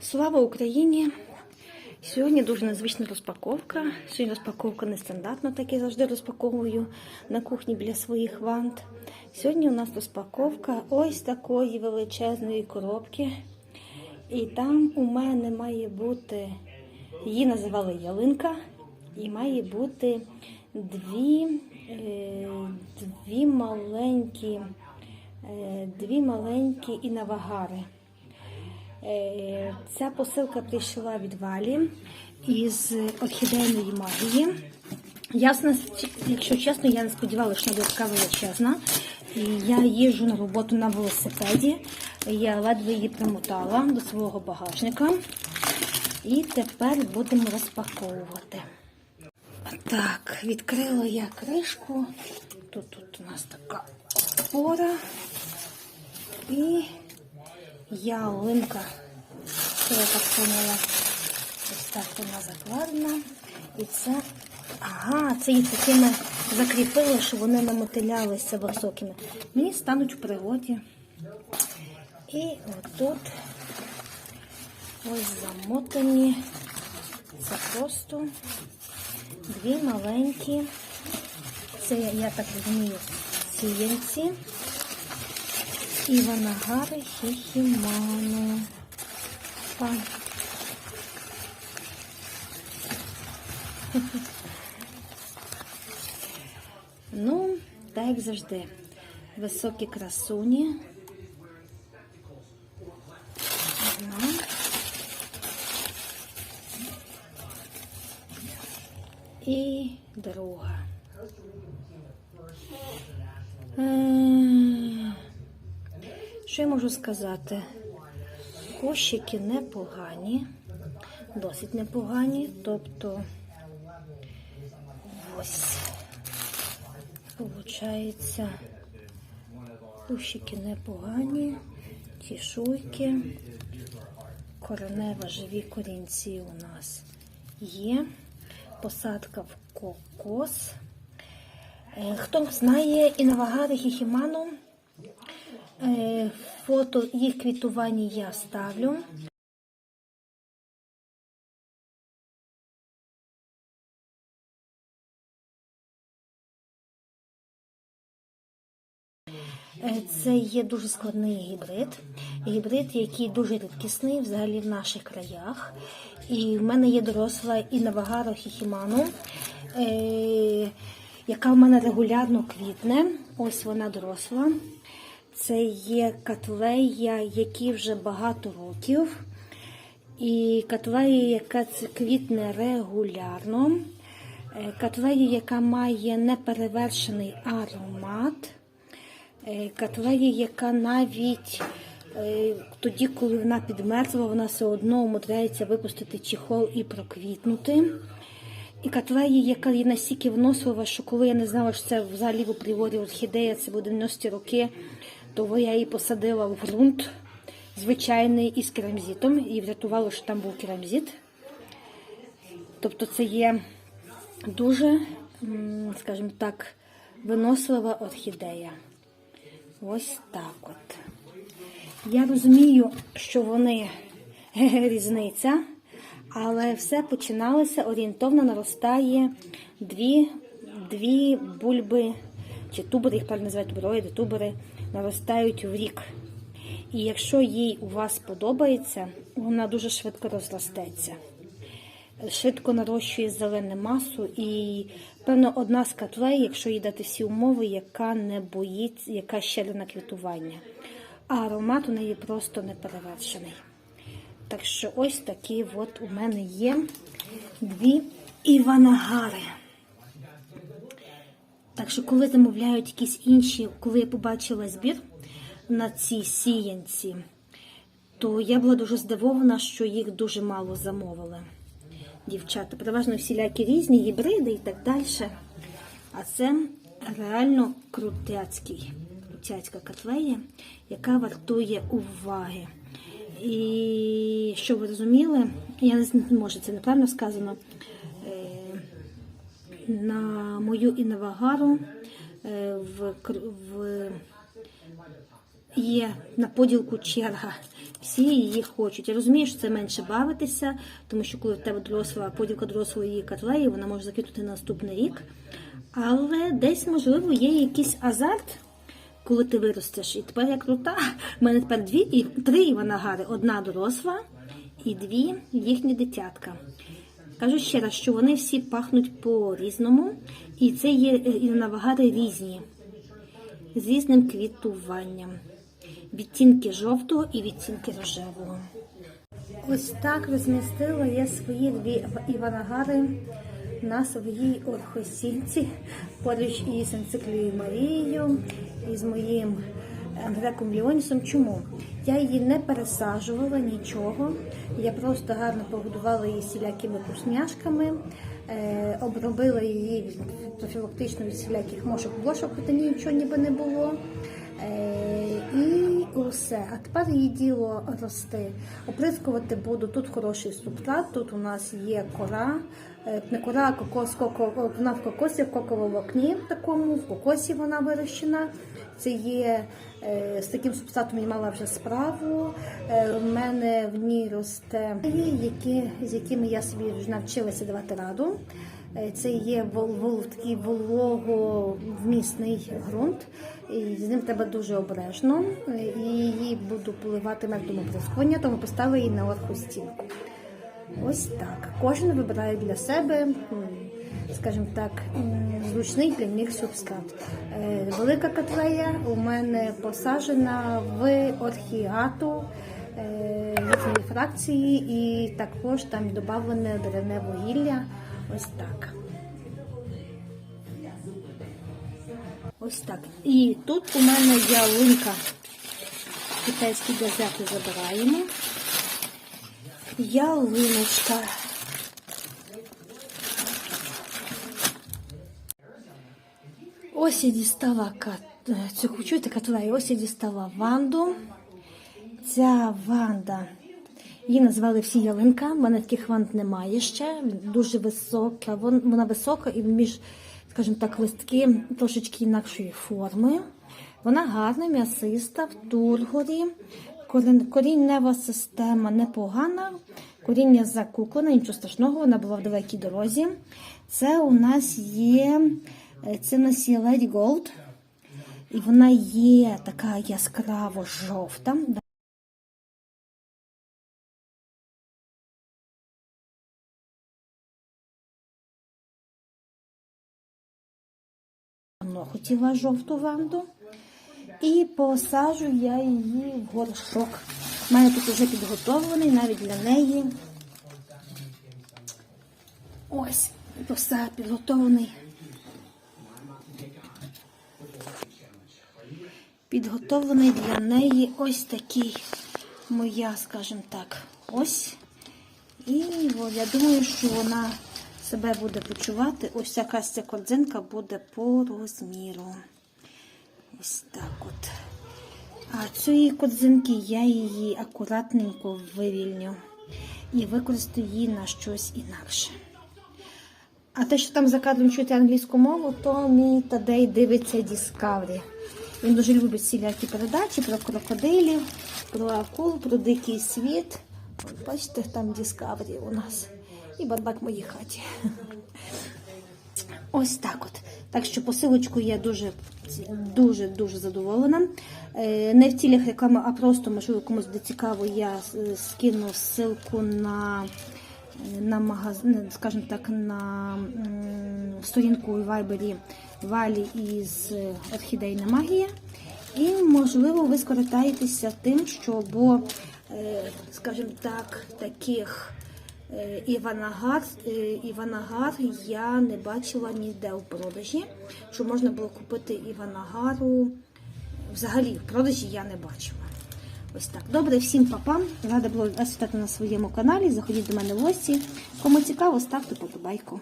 Слава Україні! Сьогодні дуже незвична розпаковка. Сьогодні розпаковка нестандартна, так я завжди розпаковую на кухні біля своїх вант. Сьогодні у нас розпаковка ось такої величезної коробки. І там у мене має бути, її називали ялинка, і має бути дві, е, дві маленькі, е, дві маленькі інавагари. Е, Ця посилка прийшла від Валі із орхідейної магії. Ясно, якщо чесно, я не сподівалася, що вона така величезна. Я їжджу на роботу на велосипеді. Я ледве її примотала до свого багажника. І тепер будемо розпаковувати. Так, відкрила я кришку. Тут, тут у нас така опора. І ялинка. Це я так поняла. Ось так вона закладена. І це. Ага, це їх такими закріпили, щоб вони не мотилялися високими. Мені стануть в пригоді. І отут ось замотані. Це просто дві маленькі. Це, я так розумію, сіянці. Івана Гари Хіхіману. Пан. Ну, так як завжди. Високі красуні. Одна. І друга. Е, Що я можу сказати? Кущики непогані, досить непогані, тобто ось, виходить, кущики непогані, тішуйки, коренева живі корінці у нас є, посадка в кокос. Е, Хто знає інавагари хіхіману, Е, Фото їх квітування я ставлю. Е, Це є дуже складний гібрид. Гібрид, який дуже рідкісний взагалі в наших краях. І в мене є доросла і Навагара хіхіману, е, яка в мене регулярно квітне. Ось вона доросла. Це є катлея, які вже багато років. І катлея, яка квітне регулярно. Е, Катлея, яка має неперевершений аромат. Е, Катлея, яка навіть е, тоді, коли вона підмерзла, вона все одно умудряється випустити чехол і проквітнути. І котлеї, яка є настільки внослива, що коли я не знала, що це взагалі в апріорі орхідея, це буде 90-ті роки, то я її посадила в ґрунт звичайний із керамзитом і врятувало, що там був керамзит. Тобто це є дуже, скажімо так, винослива орхідея. Ось так от. Я розумію, що вони різниця, але все починалося орієнтовно наростає дві, дві бульби чи тубери, їх правильно називають тубероїди, тубери наростають в рік. І якщо їй у вас подобається, вона дуже швидко розростеться. Швидко нарощує зелену масу і, певно, одна з котлей, якщо їй дати всі умови, яка не боїться, яка щедра на квітування. А аромат у неї просто неперевершений. Так що ось такі от у мене є дві іванагари. Так що, коли замовляють якісь інші, коли я побачила збір на ці сіянці, то я була дуже здивована, що їх дуже мало замовили. Дівчата, переважно всілякі різні гібриди і так далі. А це реально крутяцький, крутяцька котлея, яка вартує уваги. І щоб ви розуміли, я не може це неправильно сказано. На мою інавагару е, в, в є на поділку черга Всі її хочуть. Я розумію, що це менше бавитися, тому що коли в тебе доросла поділка дорослої котлеї, вона може закинути на наступний рік. Але десь, можливо, є якийсь азарт, коли ти виростеш. І тепер я крута. У мене тепер дві і три Іванагари. Одна доросла і дві їхні дитятка. Кажу ще раз, що вони всі пахнуть по-різному, і це є е, Іванагари різні з різним квітуванням. Відтінки жовтого і відтінки рожевого. Ось так розмістила я свої дві Іванагари на своїй орхосінці поруч із енциклією Марією і з моїм Греком Леонісом. Чому? Я її не пересаджувала нічого. Я просто гарно погодувала її всілякими вкусняшками, е, обробила її профілактично від всіляких мошок блошок, хоча нічого ніби не було. Е, і усе. А тепер її діло рости. Оприскувати буду. Тут хороший субстрат, тут у нас є кора. Е, Не кора, а кокос, коко, вона в кокосі, в коковому окні такому, в кокосі вона вирощена. Це є е, з таким субстратом я мала вже справу. Е, У мене в ній росте, які, з якими я собі вже навчилася давати раду. Е, Це є вол, вол, такий вологовмісний ґрунт, і з ним треба дуже обережно. І її буду поливати методом оприскування, тому поставила її на орхостінку. Ось так. Кожен вибирає для себе, скажімо так, зручний для них субстрат. Е, Велика котлея у мене посаджена в орхіату е, їхньої фракції, і також там додавлене деревне вугілля. Ось так. Ось так. І тут у мене ялинка. Китайські газети забираємо. Ялиночка. Ось я дістала кат- цю чуєте, котлею, ось я дістала ванду. Ця ванда, її назвали всі ялинка. У мене таких ванд немає ще. Дуже висока. Вона висока і між, скажімо так, листки трошечки інакшої форми. Вона гарна, м'ясиста, в тургорі. Корін- Коріннева система непогана. Коріння закуклене, нічого страшного, вона була в далекій дорозі. Це у нас є, е, це у нас є Gold. І вона є така яскраво жовта. Давно хотіла жовту ванду. І посаджу я її в горшок. Мене тут вже підготовлений навіть для неї. Ось, поса підготовлений. Підготовлений для неї ось такий моя, скажімо так, ось. І о, я думаю, що вона себе буде почувати. Ось якась ця корзинка буде по розміру. Ось так от. А цієї корзинки я її акуратненько вивільню і використаю її на щось інакше. А те, що там за кадром чути англійську мову, то мій Тадей дивиться Discovery. Він дуже любить всілякі передачі про крокодилів, про акул, про дикий світ. От бачите, там Discovery у нас. І бардак в моїй хаті. Ось так от. Так що посилочку я дуже дуже дуже задоволена. Е, Не в цілях реклами, а просто, можливо, комусь буде цікаво, я скину ссылку на, на магазин, скажімо так, на сторінку у Вайбері Валі із е, Орхідейна магія. І, можливо, ви скористаєтеся тим, що, бо, е, скажімо так, таких Іванагар, е, Іванагар я не бачила ніде в продажі, що можна було купити Іванагару. Взагалі в продажі я не бачила. Ось так. Добре, всім папам. Рада була вас вітати на своєму каналі. Заходіть до мене в гості. Кому цікаво, ставте подобайку.